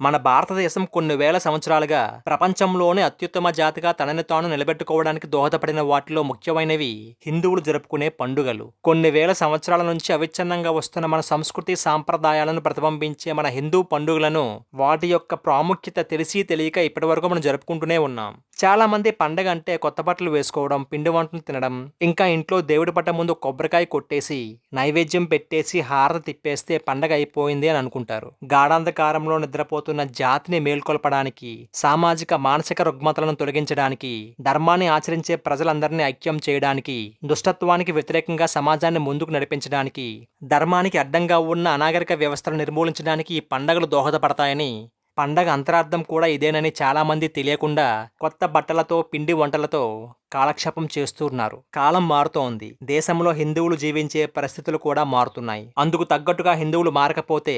మన భారతదేశం కొన్ని వేల సంవత్సరాలుగా ప్రపంచంలోనే అత్యుత్తమ జాతిగా తనని తాను నిలబెట్టుకోవడానికి దోహదపడిన వాటిలో ముఖ్యమైనవి హిందువులు జరుపుకునే పండుగలు. కొన్ని వేల సంవత్సరాల నుంచి అవిచ్ఛిన్నంగా వస్తున్న మన సంస్కృతి సాంప్రదాయాలను ప్రతిబింబించే మన హిందూ పండుగలను వాటి యొక్క ప్రాముఖ్యత తెలిసి తెలియక ఇప్పటివరకు మనం జరుపుకుంటూనే ఉన్నాం. చాలా మంది పండగ అంటే కొత్త బట్టలు వేసుకోవడం పిండి వంటలు తినడం ఇంకా ఇంట్లో దేవుడి పట్ట ముందు కొబ్బరికాయ కొట్టేసి నైవేద్యం పెట్టేసి హారత తిప్పేస్తే పండగ అయిపోయింది అని అనుకుంటారు. గాఢాంధకారంలో నిద్రపోతున్న జాతిని మేల్కొల్పడానికి సామాజిక మానసిక రుగ్మతలను తొలగించడానికి ధర్మాన్ని ఆచరించే ప్రజలందరినీ ఐక్యం చేయడానికి దుష్టత్వానికి వ్యతిరేకంగా సమాజాన్ని ముందుకు నడిపించడానికి ధర్మానికి అడ్డంగా ఉన్న అనాగరిక వ్యవస్థను నిర్మూలించడానికి ఈ పండగలు దోహదపడతాయని పండగ అంతరార్థం కూడా ఇదేనని చాలామంది తెలియకుండా కొత్త బట్టలతో పిండి వంటలతో కాలక్షేపం చేస్తున్నారు. కాలం మారుతోంది. దేశంలో హిందువులు జీవించే పరిస్థితులు కూడా మారుతున్నాయి. అందుకు తగ్గట్టుగా హిందువులు మారకపోతే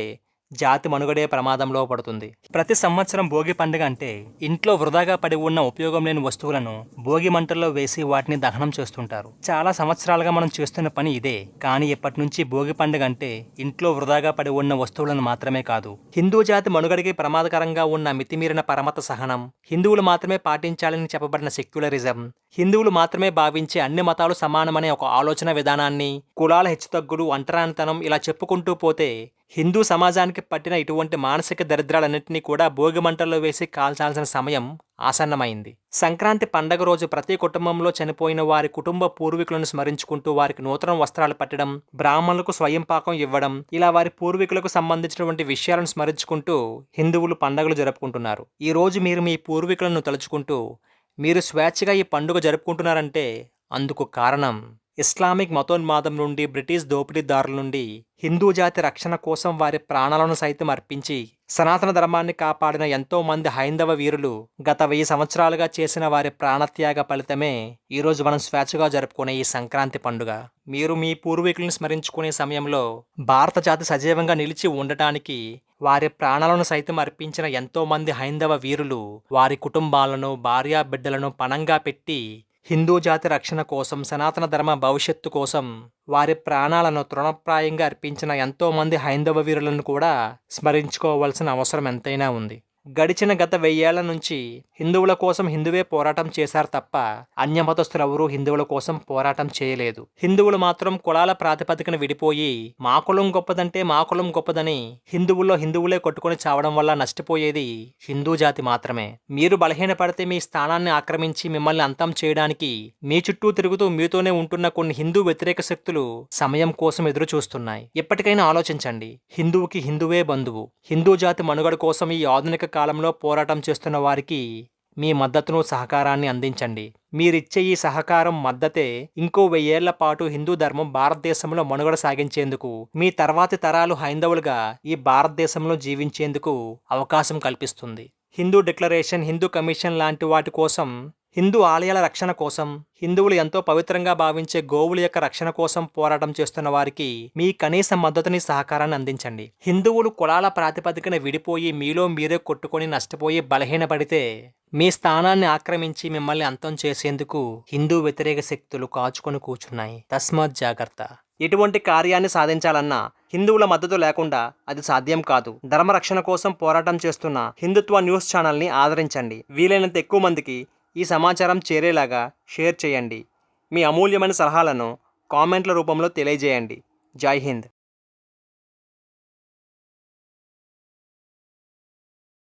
జాతి మనుగడే ప్రమాదంలో పడుతుంది. ప్రతి సంవత్సరం భోగి పండుగ అంటే ఇంట్లో వృధాగా పడి ఉన్న ఉపయోగం లేని వస్తువులను భోగి మంటల్లో వేసి వాటిని దహనం చేస్తుంటారు. చాలా సంవత్సరాలుగా మనం చేస్తున్న పని ఇదే. కానీ ఇప్పటి నుంచి భోగి పండుగ అంటే ఇంట్లో వృధాగా పడి ఉన్న వస్తువులను మాత్రమే కాదు. హిందూ జాతి మనుగడకి ప్రమాదకరంగా ఉన్న మితిమీరిన పరమత సహనం హిందువులు మాత్రమే పాటించాలని చెప్పబడిన సెక్యులరిజం హిందువులు మాత్రమే భావించే అన్ని మతాలు సమానమనే ఒక ఆలోచన విధానాన్ని కులాల హెచ్చుతగ్గులు అంటరానితనం ఇలా చెప్పుకుంటూ పోతే హిందూ సమాజానికి పట్టిన ఇటువంటి మానసిక దరిద్రాలన్నింటినీ కూడా భోగి మంటల్లో వేసి కాల్చాల్సిన సమయం ఆసన్నమైంది. సంక్రాంతి పండగ రోజు ప్రతి కుటుంబంలో చనిపోయిన వారి కుటుంబ పూర్వీకులను స్మరించుకుంటూ వారికి నూతన వస్త్రాలు పట్టడం బ్రాహ్మణులకు స్వయం పాకం ఇవ్వడం ఇలా వారి పూర్వీకులకు సంబంధించినటువంటి విషయాలను స్మరించుకుంటూ హిందువులు పండగలు జరుపుకుంటున్నారు. ఈ రోజు మీరు మీ పూర్వీకులను తలుచుకుంటూ మీరు స్వేచ్ఛగా ఈ పండుగ జరుపుకుంటున్నారంటే అందుకు కారణం ఇస్లామిక్ మతోన్మాదం నుండి బ్రిటిష్ దోపిడీదారుల నుండి హిందూ జాతి రక్షణ కోసం వారి ప్రాణాలను సైతం అర్పించి సనాతన ధర్మాన్ని కాపాడిన ఎంతో మంది హైందవ వీరులు గత వెయ్యి సంవత్సరాలుగా చేసిన వారి ప్రాణత్యాగ ఫలితమే ఈరోజు మనం స్వేచ్ఛగా జరుపుకునే ఈ సంక్రాంతి పండుగ. మీరు మీ పూర్వీకులను స్మరించుకునే సమయంలో భారత జాతి సజీవంగా నిలిచి ఉండటానికి వారి ప్రాణాలను సైతం అర్పించిన ఎంతో మంది హైందవ వీరులు వారి కుటుంబాలను భార్యా బిడ్డలను పణంగా పెట్టి హిందూ జాతి రక్షణ కోసం సనాతన ధర్మ భవిష్యత్తు కోసం వారి ప్రాణాలను తృణప్రాయంగా అర్పించిన ఎంతోమంది హైందవ వీరులను కూడా స్మరించుకోవాల్సిన అవసరం ఎంతైనా ఉంది. గడిచిన గత వెయ్యేళ్ళ నుంచి హిందువుల కోసం హిందువే పోరాటం చేశారు తప్ప అన్య హిందువుల కోసం పోరాటం చేయలేదు. హిందువులు మాత్రం కులాల ప్రాతిపదికన విడిపోయి మా కులం గొప్పదంటే మా కులం గొప్పదని హిందువుల్లో హిందువులే కొట్టుకొని చావడం వల్ల నష్టపోయేది హిందూ జాతి మాత్రమే. మీరు బలహీనపడితే మీ స్థానాన్ని ఆక్రమించి మిమ్మల్ని అంతం చేయడానికి మీ చుట్టూ తిరుగుతూ మీతోనే ఉంటున్న కొన్ని హిందూ వ్యతిరేక శక్తులు సమయం కోసం ఎదురు చూస్తున్నాయి ఇప్పటికైనా ఆలోచించండి. హిందువుకి హిందువే బంధువు. హిందూ జాతి మనుగడ కోసం ఈ ఆధునిక కాలంలో పోరాటం చేస్తున్న వారికి మీ మద్దతును సహకారాన్ని అందించండి. మీరిచ్చే ఈ సహకారం మద్దతే ఇంకో వెయ్యేళ్ళ పాటు హిందూ ధర్మం భారతదేశంలో మనుగడ సాగించేందుకు మీ తర్వాతి తరాలు హైందవులుగా ఈ భారతదేశంలో జీవించేందుకు అవకాశం కల్పిస్తుంది. హిందూ డిక్లరేషన్ హిందూ కమిషన్ లాంటి వాటి కోసం హిందూ ఆలయాల రక్షణ కోసం హిందువులు ఎంతో పవిత్రంగా భావించే గోవుల యొక్క రక్షణ కోసం పోరాటం చేస్తున్న వారికి మీ కనీస మద్దతుని సహకారాన్ని అందించండి. హిందువులు కులాల ప్రాతిపదికన విడిపోయి మీలో మీరే కొట్టుకొని నష్టపోయి బలహీనపడితే మీ స్థానాన్ని ఆక్రమించి మిమ్మల్ని అంతం చేసేందుకు హిందూ వ్యతిరేక శక్తులు కాచుకొని కూర్చున్నాయి. తస్మాత్ జాగ్రత్త. ఎటువంటి కార్యాన్ని సాధించాలన్నా హిందువుల మద్దతు లేకుండా అది సాధ్యం కాదు. ధర్మరక్షణ కోసం పోరాటం చేస్తున్న హిందుత్వ న్యూస్ ఛానల్ని ఆదరించండి. వీలైనంత ఎక్కువ మందికి ఈ సమాచారం చేరేలాగా షేర్ చేయండి. మీ అమూల్యమైన సలహాలను కామెంట్ల రూపంలో తెలియజేయండి. జై హింద్.